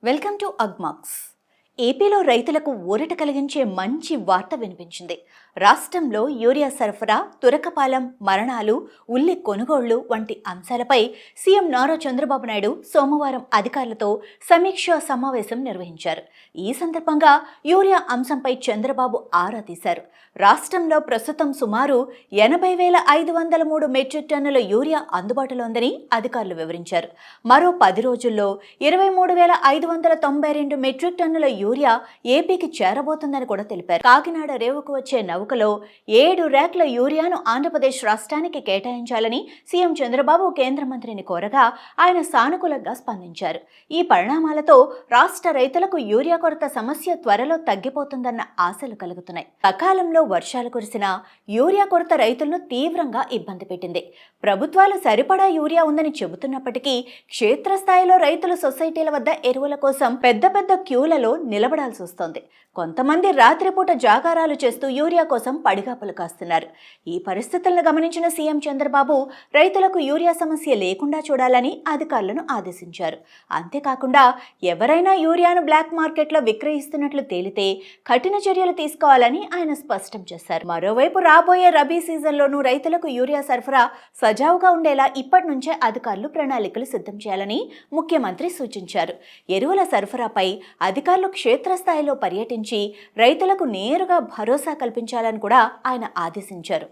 Welcome to UGMUX. ఏపీలో రైతులకు ఊరట కలిగించే మంచి వార్త వినిపించింది. రాష్ట్రంలో యూరియా సరఫరా తురకపాలెం మరణాలు ఉల్లి కొనుగోళ్ళు వంటి అంశాలపై సీఎం నారా చంద్రబాబు నాయుడు సోమవారం అధికారులతో సమీక్షా సమావేశం నిర్వహించారు. ఈ సందర్భంగా యూరియా అంశంపై చంద్రబాబు ఆరా తీశారు. రాష్ట్రంలో ప్రస్తుతం సుమారు ఎనభై వేల ఐదు వందల మూడు మెట్రిక్ టన్నుల యూరియా అందుబాటులో ఉందని అధికారులు వివరించారు. మరో పది రోజుల్లో ఇరవై మూడు వేల ఐదు వందల తొంభై రెండు మెట్రిక్ టన్నుల యూరియా ఏపీకి చేరబోతుందని కూడా తెలిపారు. కాకినాడ రేవుకు వచ్చే నౌకలో ఏడు ర్యాక్ల యూరియాను ఆంధ్రప్రదేశ్ రాష్ట్రానికి కేటాయించాలని సీఎం చంద్రబాబు కేంద్ర మంత్రిని కోరగా ఆయన సానుకూలంగా స్పందించారు. ఈ పరిణామాలతో రాష్ట్ర రైతులకు యూరియా కొరత సమస్య త్వరలో తగ్గిపోతుందన్న ఆశలు కలుగుతున్నాయి. సకాలంలో వర్షాలు కురిసిన యూరియా కొరత రైతులను తీవ్రంగా ఇబ్బంది పెట్టింది. ప్రభుత్వాలు సరిపడా యూరియా ఉందని చెబుతున్నప్పటికీ క్షేత్రస్థాయిలో రైతులు సొసైటీల వద్ద ఎరువుల కోసం పెద్ద పెద్ద క్యూలలో నిలబడాల్సి వస్తోంది. కొంతమంది రాత్రిపూట జాగారాలు చేస్తూ యూరియా కోసం పడిగాపులు కాస్తున్నారు. ఈ పరిస్థితులను గమనించిన సీఎం చంద్రబాబు రైతులకు యూరియా సమస్య లేకుండా చూడాలని అధికారులను ఆదేశించారు. అంతేకాకుండా ఎవరైనా యూరియాను బ్లాక్ మార్కెట్లో విక్రయిస్తున్నట్లు తేలితే కఠిన చర్యలు తీసుకోవాలని ఆయన స్పష్టం చేశారు. మరోవైపు రాబోయే రబీ సీజన్లోనూ రైతులకు యూరియా సరఫరా సజావుగా ఉండేలా ఇప్పటి నుంచే అధికారులు ప్రణాళికలు సిద్ధం చేయాలని ముఖ్యమంత్రి సూచించారు. ఎరువుల సరఫరాపై అధికారులు క్షేత్రస్థాయిలో పర్యటించి రైతులకు నేరుగా భరోసా కల్పించాలని కూడా ఆయన ఆదేశించారు.